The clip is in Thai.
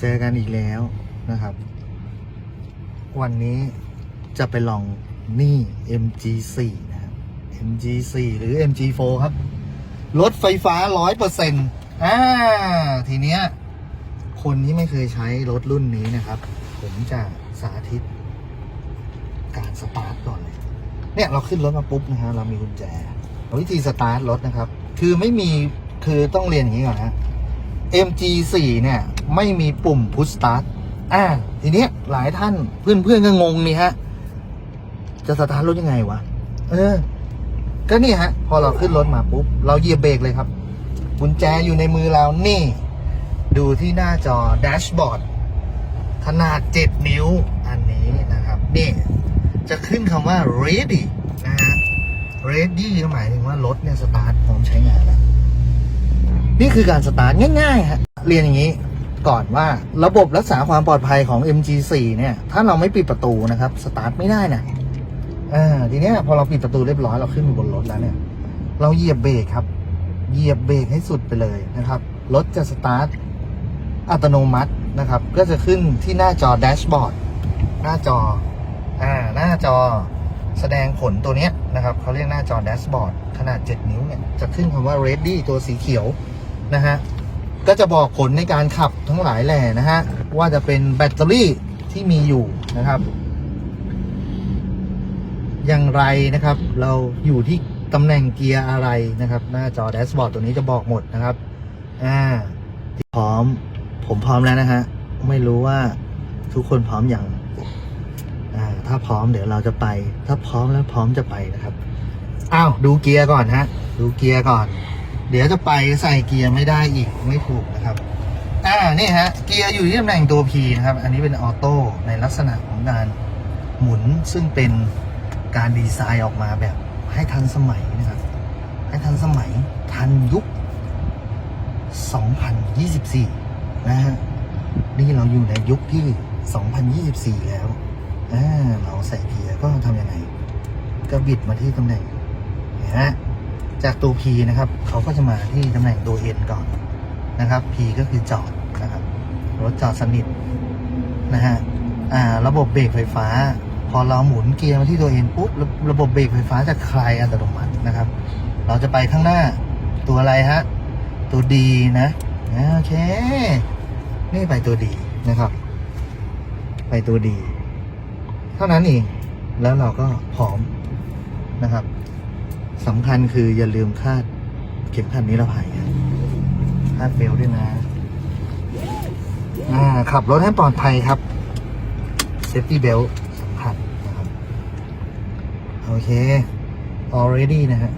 เจอกันอีกแล้วนะครับ วันนี้จะไปลองนี่ MG4 นะครับ MG4 หรือ MG4 ครับ รถไฟฟ้า 100%อ่า ทีเนี้ย คนที่ไม่เคยใช้รถรุ่นนี้นะครับ ผมจะสาธิต การสตาร์ทก่อนเลย เนี่ยเราขึ้นรถมาปุ๊บนะฮะเรามีกุญแจ วิธีสตาร์ทรถนะครับ คือไม่มีคือต้องเรียนอย่างนี้ก่อนนะ MG4 เนี่ย ไม่มีปุ่ม push start อ่าทีเนี้ยหลายท่านเพื่อนๆก็งงนี่ฮะ จะสตาร์ทรถยังไงวะ เออ ก็นี่ฮะ พอเราขึ้นรถมาปุ๊บ เราเหยียบเบรกเลยครับ กุญแจอยู่ในมือเรานี่ ดูที่หน้าจอแดชบอร์ดขนาด 7 นิ้ว อันนี้นะครับนี่จะขึ้นคำว่า ready นะฮะ ready ก็หมายถึงว่ารถเนี่ยสตาร์ทพร้อมใช้งานแล้ว นี่คือการสตาร์ทง่ายๆฮะ เรียนอย่างนี้ ก่อนว่าระบบรักษาความปลอดภัยของ MG4 เนี่ย ถ้าเราไม่ปิดประตูนะครับ สตาร์ทไม่ได้นะอ่าทีเนี้ยพอเราปิดประตูเรียบร้อยเราขึ้นบนรถแล้วเนี่ย เราเหยียบเบรกครับ เหยียบเบรกให้สุดไปเลยนะครับ รถจะสตาร์ทอัตโนมัตินะครับ ก็จะขึ้นที่หน้าจอแดชบอร์ดหน้าจออ่าหน้าจอแสดงผลตัวเนี้ยนะครับเขาเรียกหน้าจอแดชบอร์ดขนาด 7 นิ้วเนี่ย จะขึ้นคำว่า ready ตัวสีเขียวนะฮะ ก็จะบอกผลในการขับทั้งหลายแหล่นะฮะ ว่าจะเป็นแบตเตอรี่ที่มีอยู่นะครับ อย่างไรนะครับ เราอยู่ที่ตำแหน่งเกียร์อะไรนะครับ หน้าจอแดชบอร์ดตัวนี้จะบอกหมดนะครับ อ่าพร้อม ผมพร้อมแล้วนะฮะ ไม่รู้ว่าทุกคนพร้อมอย่างอ่า ถ้าพร้อมเดี๋ยวเราจะไป ถ้าพร้อมแล้วพร้อมจะไปนะครับ อ้าว ดูเกียร์ก่อนฮะ ดูเกียร์ก่อน เดี๋ยวจะไปใส่เกียร์ไม่ได้อีกไม่ถูกนะครับ อ่านี่ฮะ เกียร์อยู่ที่ตำแหน่งตัว P นะครับ อันนี้เป็นออโต้ในลักษณะของการหมุนซึ่งเป็นการดีไซน์ออกมาแบบให้ทันสมัยนะครับ ให้ทันสมัยทันยุค 2024 นะฮะ นี่เราอยู่ในยุคที่ 2024 แล้วอ่าเราใส่เกียร์ก็ทำยังไง ก็บิดมาที่ตำแหน่งนะฮะ จากตัว P นะครับเขาก็จะมาที่ตำแหน่งตัว N ก่อนนะครับ P ก็คือจอดนะครับรถจอดสนิทนะฮะอ่าระบบเบรกไฟฟ้า พอเราหมุนเกียร์มาที่ตัว N ปุ๊บระระบบเบรกไฟฟ้าจะคลายอัตโนมัตินะครับ เราจะไปข้างหน้าตัวอะไรฮะตัวดีนะโอเค นี่ไปตัวดีนะครับ ไปตัวดี เท่านั้นเองแล้วเราก็พร้อมนะครับ สำคัญคืออย่าลืมคาด เข็มขัดนิรภัยนะคาดเบลต์ด้วยนะขับรถให้ปลอดภัยครับเซฟตี้เบลต์สำคัญนะครับ โอเค already นะฮะ